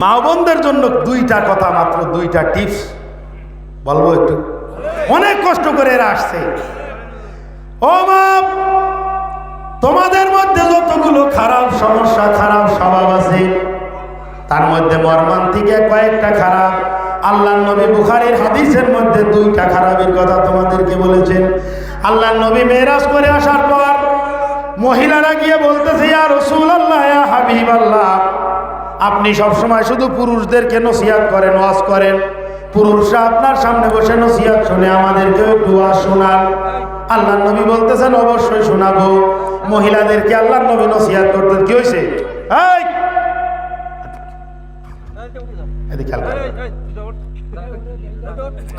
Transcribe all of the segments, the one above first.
মা বোনদের জন্য দুইটা কথা, মাত্র দুইটা টিপস। বলব একটু। অনেক কষ্ট করে এরা আসছে। ও মা, তোমাদের মধ্যে যতগুলো খারাপ সমস্যা, খারাপ স্বভাব আছে, তার মধ্যে মর্মান্তিকে কয়েকটা খারাপ। আল্লাহ নবী বুখারীর হাদিসের মধ্যে দুইটা খারাপের কথা তোমাদেরকে বলেছেন। আল্লাহ নবী মেরাজ করে আসার পর মহিলারা গিয়ে বলতেছে, ইয়া রসুল আল্লাহ হাবিব আল্লাহ আপনি সবসময় শুধু পুরুষদেরকে নসিহাত করেন, ওয়াজ করেন। পুরুষরা আপনার সামনে বসে নসিহাত শুনে আমাদেরকে একটু ওয়াজ শোনান। আল্লাহ নবী বলতেছেন, অবশ্যই শোনাবো। মহিলাদেরকে আল্লাহ নবী নসিহাত করতেন। কি হয়েছে।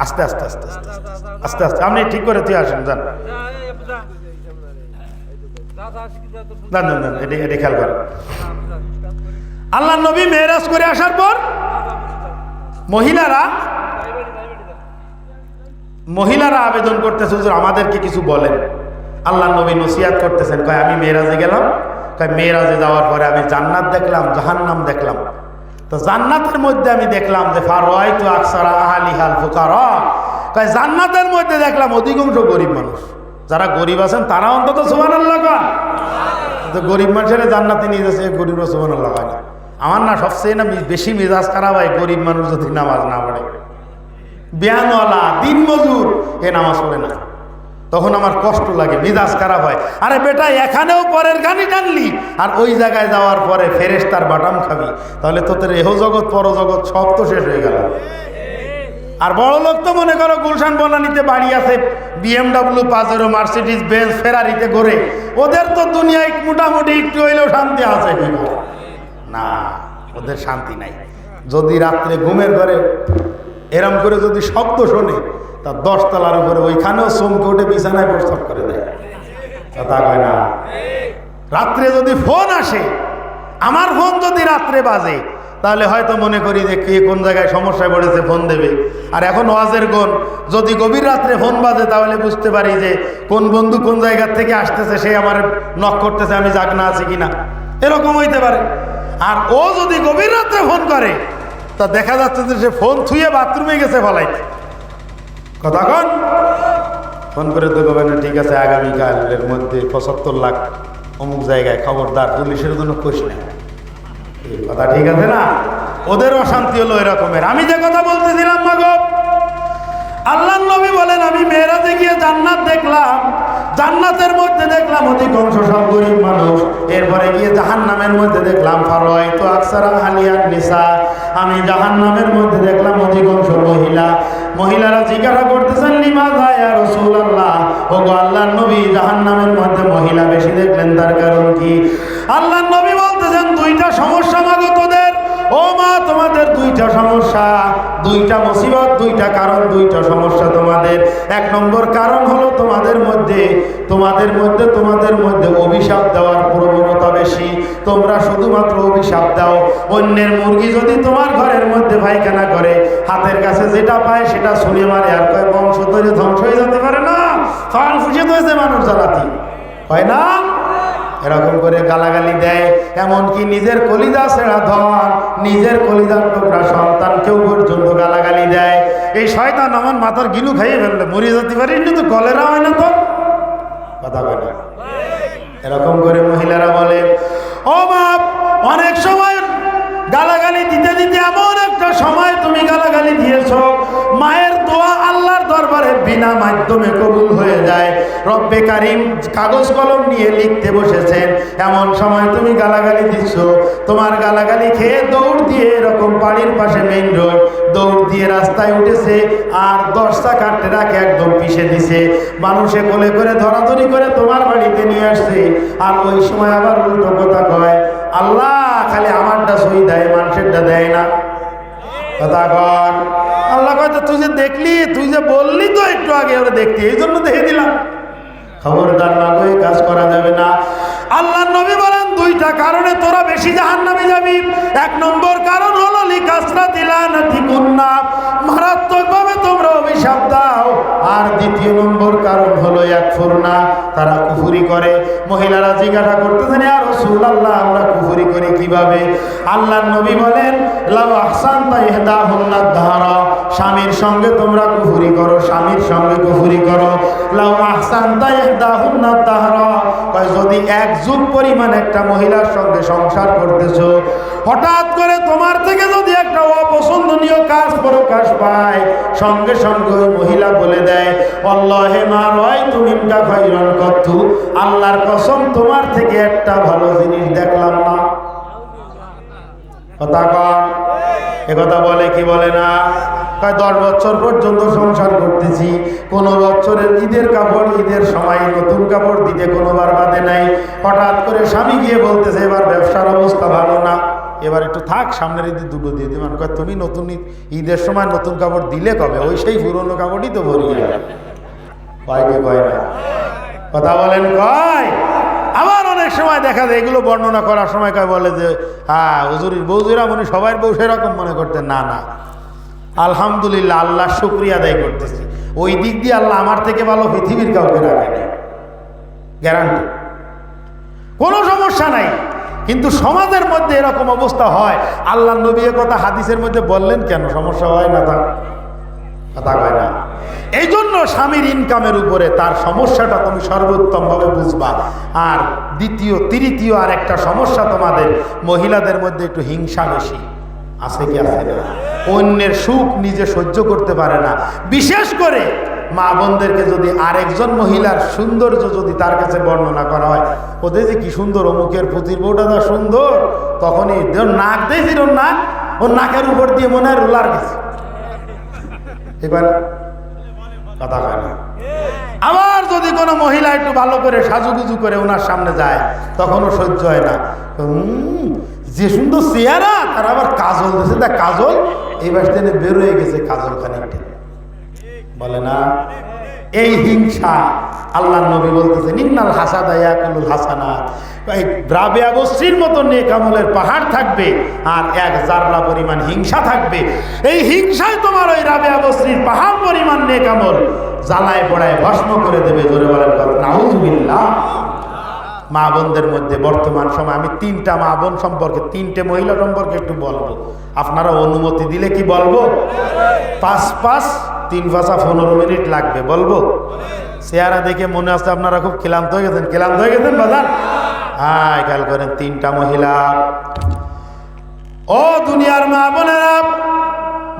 আস্তে আস্তে আস্তে আস্তে আস্তে আস্তে আপনি ঠিক করে তুই আসেন, যান। যান যান এটি এটি খেয়াল করেন। আল্লাহ নবী মেয়েরাজ করে আসার পর মহিলারা মহিলারা আবেদন করতেছে, হুজুর, আমাদেরকে কিছু বলেন। আল্লাহ নবী নসিহাত করতেছেন, কয়, আমি মেয়েরাজে গেলাম। কয়, মেয়েরাজে যাওয়ার পরে আমি জান্নাত দেখলাম, জাহান্নাম দেখলাম। তো জান্নাতের মধ্যে আমি দেখলাম যে ফারওয়াই তো আকসারা আহালিহাল ফুকার। কয়, জান্নাতের মধ্যে দেখলাম অধিকাংশ গরিব মানুষ। যারা গরিব আছেন, তারা অন্তত সুমান আল্লাহ গরিব মানুষের জান্নাতে নিয়ে যাচ্ছে গরিবরা সুমান আল্লাহ না। আমার না সবচেয়ে না বেশি মেজাজ খারাপ হয় গরিব মানুষ যদি নামাজ না পড়ে। বিয়ানওয়ালা দিন মজুর এ নামাজ পড়ে না। তখন আমার কষ্ট লাগে, মেজাজ খারাপ হয়। আরে বেটা, এখানেও পরের গানই টানলি। আর ওই জায়গায় যাওয়ার পরে ফেরেস তার বাটাম খাবি। তাহলে তোদের এহ জগৎ পরজগৎ সব তো শেষ হয়ে গেল। আর বড় লোক তো মনে করো গুলশান বনানিতে বাড়ি আছে বিএমডাব্লিউ পাজেরো মার্সিডিজ বেঞ্চ ফেরারিতে ঘোরে। ওদের তো দুনিয়ায় মোটামুটি একটু হইলেও শান্তি আছে। না? ওদের শান্তি নাই। যদি রাত্রে ঘুমের ঘরে এরম করে যদি শব্দ শোনে, তা দশতলার উপরে ওইখানেও চমকে উঠে বিছানায় প্রস্তাব করে দেয়। কথা কয় না? রাত্রে যদি ফোন আসে, আমার ফোন যদি রাত্রে বাজে, তাহলে হয়তো মনে করি যে কে কোন জায়গায় সমস্যায় পড়েছে, ফোন দেবে। আর এখন ওয়াজের কোন যদি গভীর রাত্রে ফোন বাজে, তাহলে বুঝতে পারি যে কোন বন্ধু কোন জায়গার থেকে আসতেছে, সে আমার নখ করতেছে, আমি জাগনা আছি কিনা। এরকম হইতে পারে। আর ও যদি গভীর রাত্রে ফোন করে, তা দেখা যাচ্ছে যে সে ফোন থুয়ে বাথরুমে গেছে ফলাইতে। কথা কন। ফোন করে তো না ঠিক আছে আগামীকালের মধ্যে পঁচাত্তর লাখ অমুক জায়গায় খবরদার পুলিশের জন্য কোষ নেই কথা ঠিক আছে না? ওদের অশান্তি হলো এরকমের। আমি যে কথা বলতেছিলাম, মাগো আল্লাহ নবী বলেন, আমি মেয়েরাতে গিয়ে জান্নাত দেখলাম। জান্নাতের মধ্যে দেখলাম অধিকাংশ সব গরিব মানুষ। এরপরে গিয়ে জাহান নামের মধ্যে দেখলাম ফারোয় তো আকসারা হালিয়ার নিসা। আমি জাহান নামের মধ্যে দেখলাম অধিকাংশ মহিলা। মহিলারা জিজ্ঞাসা করতেছেন লিমা যায় রসুল আল্লাহ ও গো আল্লাহ নবী জাহান নামের মধ্যে মহিলা বেশি দেখলেন, তার কারণ কি? আল্লাহ নবী বলতেছেন, দুইটা সমস্যা ও মা, তোমাদের দুইটা সমস্যা। দুইটা মুসিবত, দুইটা কারণ, দুইটা সমস্যা তোমাদের। এক নম্বর কারণ হলো তোমাদের মধ্যে তোমাদের মধ্যে তোমাদের মধ্যে অভিশাপ দেওয়ার প্রবণতা বেশি। তোমরা শুধুমাত্র অভিশাপ দাও। অন্যের মুরগি যদি তোমার ঘরের মধ্যে পায়খানা করে, হাতের কাছে যেটা পায় সেটা শুনে মারে। আর কয়, বংশ ধরে ধ্বংস হয়ে যেতে পারে না? ফাল ফুসে হয়েছে মানুষ জ্বালাতি। হয় না? এরকম করে গালাগালি দেয়। এমনকি নিজের কলিজা ছেঁড়া ধন, নিজের কলিজার টুকরা সন্তানকেও পর্যন্ত গালাগালি দেয়। এই শয়তান আমার মাথার গিলু খাইয়ে ফেললে মরিয়ে যেতে পারি কিন্তু কলেরা হয় না তো? কথা বলে এরকম করে মহিলারা বলে, ও বাপ, অনেক সময় গালাগালি দিতে দিতে এমন একটা সময় তুমি গালাগালি দিয়েছ। দরবারে বিনা মাধ্যমে কবুল হয়ে যায়। রব্বে কারিম কাগজ কলম নিয়ে লিখতে বসেছেন। এমন সময় তুমি গালাগালি দিচ্ছ। তোমার গালাগালি খেয়ে দৌড় দিয়ে এরকম বাড়ির পাশে মেইন রোড দৌড় দিয়ে রাস্তায় উঠেছে আর দশটা কাটতে রাখে একদম পিষে দিছে। মানুষে কোলে করে ধরাধরি করে তোমার বাড়িতে নিয়ে আসছে। আর ওই সময় আবার উল্টো কথা কয়, আল্লাহ, খালি আমারটা সই দেয়, মানুষেরটা দেয় না। কথা কয় তুই যে দেখলি, তুই যে বললি তো একটু আগে ওরা দেখতে, এই জন্য দেখে দিলাম। খবরদার না হয়ে কাজ করা যাবে না। আল্লাহ নবী বলেন, দুইটা কারণে তোরা বেশি জাহান নামে যাবি। এক নম্বর দ্বিতীয় নম্বর কারণ হলো এক ফুরনা, তারা কুফুরি করে। মহিলারা জিজ্ঞাসা করতেছেন আর রাসূলুল্লাহ, আমরা কুফরি করি কীভাবে? আল্লাহর নবী বলেন, লাউ আহসানতা ইহদাহুন্নাদ দাহরা স্বামীর সঙ্গে তোমরা কুফরি করো, স্বামীর সঙ্গে কুফরি করো। লাউ আহসানতা ইহদাহুন্নাদ দাহরা কয়, যদি এক যুগ পরিমাণ একটা মহিলার সঙ্গে সংসার করতেছো, হঠাৎ করে তোমার থেকে যদি অপছন্দনীয় কাজ প্রকাশ পায়। সঙ্গে সঙ্গে মহিলা বলে দেয় অল্লাহে মা রয় তুমি খাইরন কত্তু আল্লাহর কসম, তোমার থেকে একটা ভালো জিনিস দেখলাম না। কথা কন। কথা বলে কি বলে না? কয়, দশ বছর পর্যন্ত সংসার করতেছি। কোনো বছরের ঈদের কাপড়, ঈদের সময় নতুন কাপড় দিতে কোনোবার বাদে নাই। হঠাৎ করে স্বামী গিয়ে বলতেছে, এবার ব্যবসার অবস্থা ভালো না। এবার একটু থাক, সামনের ঈদের দুটো দিয়ে দিবেন কয় তুমি নতুন ঈদের সময় নতুন কাপড় দিলে কবে? ওই সেই পুরনো কাপড়ই তো ভরিয়ে কয় কয় না? কথা বলেন কয়? আবার অনেক সময় দেখা যায়, এগুলো বর্ণনা করার সময় কয় বলে যে হ্যাঁ হুজুরির বৌজুরা মনে সবার বউ সেরকম মনে করতেন। না না। আলহামদুলিল্লাহ, আল্লাহ শুক্রিয়া আদায় করতেছি। ওই দিক দিয়ে আল্লাহ আমার থেকে ভালো পৃথিবীর কাউকে রাখেনি। গ্যারান্টি। কোনো সমস্যা নাই। কিন্তু সমাজের মধ্যে এরকম অবস্থা হয়, আল্লাহ নবী কথা হাদিসের মধ্যে বললেন কেন? সমস্যা হয় না তা? কথা হয় না। এই জন্য স্বামীর ইনকামের উপরে তার সমস্যাটা তুমি সর্বোত্তমভাবে বুঝবা। আর দ্বিতীয়, তৃতীয় আর একটা সমস্যা তোমাদের, মহিলাদের মধ্যে একটু হিংসা বেশি। আছে কি আছে না? অন্যের সুখ নিজে সহ্য করতে পারে না। বিশেষ করে মা বোনদেরকে যদি আরেকজন মহিলার সৌন্দর্য যদি তার কাছে বর্ণনা করা হয় ওদের যে কি সুন্দর অমুকের পুতির বউটা যা সুন্দর, তখনই নাক দেখি ওর নাক ওর নাকের উপর দিয়ে মনে হয় রোলার গেছে। এবার কথা হয় না। আবার যদি কোনো মহিলা একটু ভালো করে সাজুগুজু করে ওনার সামনে যায়, তখনও সহ্য হয় না। যে সুন্দর চেহারা, তার আবার কাজল দিয়েছে তা কাজল, এই বাস বের হয়ে গেছে কাজল খানিকটা। বলে না, এই হিংসা আল্লাহ নবী বলতেছে নিন্নাল হাসাদা ইয়াকুলুল হাসানা এই রাবেয়া বস্তির মতো নেক আমলের পাহাড় থাকবে আর এক জাররা পরিমাণ হিংসা থাকবে। এই হিংসায় তোমার ওই রাবেয়া বস্তির পাহাড় পরিমাণ নেক আমল। জ্বালায় পড়ায় ভস্ম করে দেবে, জোরে বলেন কথা। নাউজুবিল্লাহ। মা বোনদের মধ্যে বর্তমান সময় আমি তিনটা মা বোন সম্পর্কে, তিনটে মহিলা সম্পর্কে একটু বলব। আপনারা অনুমতি দিলে কি বলব? পাঁচ পাঁচ তিন ভাষা পনেরো মিনিট লাগবে, বলব? চেহারা দেখে মনে আসছে আপনারা খুব ক্লান্ত হয়ে গেছেন। ক্লান্ত হয়ে গেছেন বাজার হ্যাঁ খেয়াল করেন, তিনটা মহিলা। ও দুনিয়ার মা বোনেরা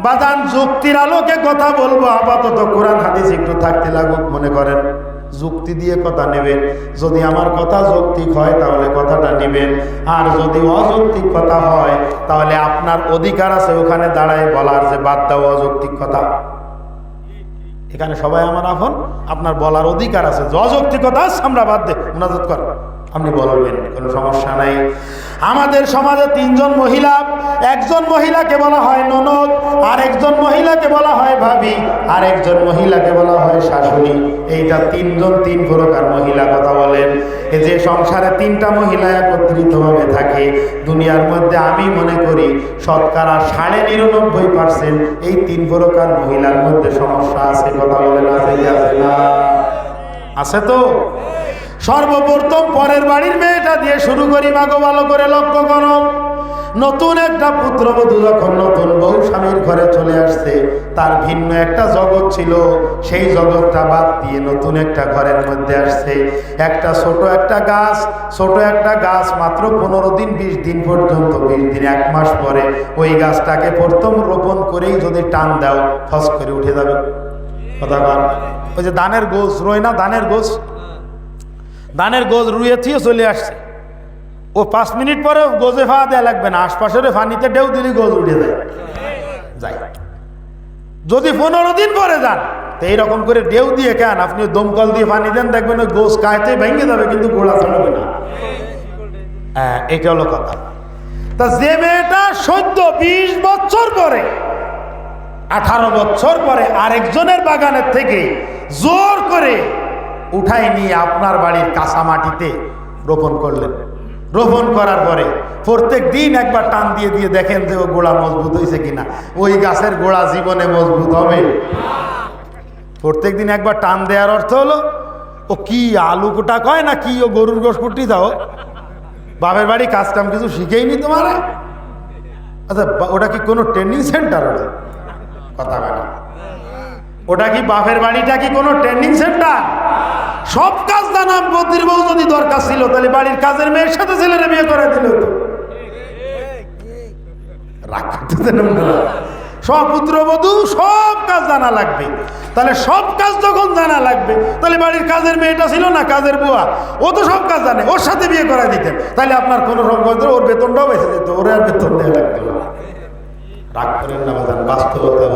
বাদান যুক্তির আলোকে কথা বলব। আপাতত কোরআন হাদিস একটু থাকতে লাগুক, মনে করেন। যুক্তি দিয়ে কথা নেবেন। যদি আমার কথা যৌক্তিক হয়, তাহলে কথাটা নেবেন। আর যদি অযৌক্তিক কথা হয়, তাহলে আপনার অধিকার আছে, ওখানে দাঁড়ায় বলার যে বাদ দাও অযৌক্তিক কথা। এখানে সবাই আমার আপন আপনার বলার অধিকার আছে। যযৌক্তিকতা আমরা বাদ দে মোনাজাত কর। আপনি বলবেন, কোনো সমস্যা নাই। আমাদের সমাজে তিনজন মহিলা, একজন মহিলাকে বলা হয় ননদ আর একজন মহিলাকে বলা হয় ভাবি আর একজন মহিলাকে বলা হয় শাশুড়ি। এইটা তিনজন তিন প্রকার মহিলা, কথা বলেন। যে সংসারে তিনটা মহিলা একত্রিতভাবে থাকে, দুনিয়ার মধ্যে আমি মনে করি শতকরা সাড়ে নিরানব্বই পার্সেন্ট এই তিন প্রকার মহিলার মধ্যে সমস্যা আছে, কথা বলেন, আছে আছে না? আছে তো? সর্বপ্রথম পরের বাড়ির মেয়েটা দিয়ে শুরু করি মাগো, ভালো করে লক্ষ্য করো। নতুন একটা পুত্রবধূ যখন নতুন বউ স্বামীর ঘরে চলে আসছে, তার ভিন্ন একটা জগৎ ছিল। সেই জগৎটা বাদ দিয়ে নতুন একটা ঘরের মধ্যে আসছে। একটা ছোট একটা গাছ, ছোট একটা গাছ মাত্র পনেরো দিন, বিশ দিন পর্যন্ত, বিশ দিন, এক মাস পরে ওই গাছটাকে প্রথম রোপণ করেই যদি টান দাও ফস করে উঠে যাবে। কথা ওই যে ধানের গোছ রয় না দানের গোছ? ধানের গোজ রুয়ে রুয়েছিও চলে আসছে। ও পাঁচ মিনিট পরে গোজে ফা দেওয়া লাগবে না, আশপাশের ফানিতে ডেউ দিলে গোজ উঠে যায়। যদি পনেরো দিন পরে যান, তো এইরকম করে ডেউ দিয়ে কেন? আপনি দমকল দিয়ে পানি দেন, দেখবেন ওই গোস কায়তে ভেঙে যাবে, কিন্তু গোড়া চলবে না। হ্যাঁ এটা হলো কথা। তা যে মেয়েটা সদ্য বিশ বছর পরে, আঠারো বছর পরে আরেকজনের বাগানের থেকে জোর করে উঠাই নিয়ে আপনার বাড়ির কাঁচা মাটিতে রোপণ করলেন। রোপণ করার পরে প্রত্যেক দিন একবার টান দিয়ে দিয়ে দেখেন যে ও গোড়া মজবুত হয়েছে কিনা। ওই গাছের গোড়া জীবনে মজবুত হবে। প্রত্যেক দিন একবার টান দেওয়ার অর্থ হলো, ও কি আলু কোটা কয় না কি ও গরুর গোস কুটি দাও? বাপের বাড়ি কাজ কাম কিছু শিখেইনি তোমার? আচ্ছা ওটা কি কোনো ট্রেনিং সেন্টার ওটা কথা ওটা কি বাপের বাড়িটা কি কোনো ট্রেনিং সেন্টার সব কাজ জানাম বদ্রির বউ যদি দরকার ছিল, তাহলে বাড়ির কাজের মেয়ের সাথে ছেলেরা বিয়ে করে দিল? সব কাজ জানা লাগবে তাহলে সব কাজ যখন জানা লাগবে, তাহলে বাড়ির কাজের ছিল না, কাজের ও তো সব কাজ জানে, ওর সাথে বিয়ে তাহলে আপনার কোনো ওর বেতনটাও বেঁচে যেত, ওরে আর বেতন দেওয়া লাগতো না। বাস্তবতা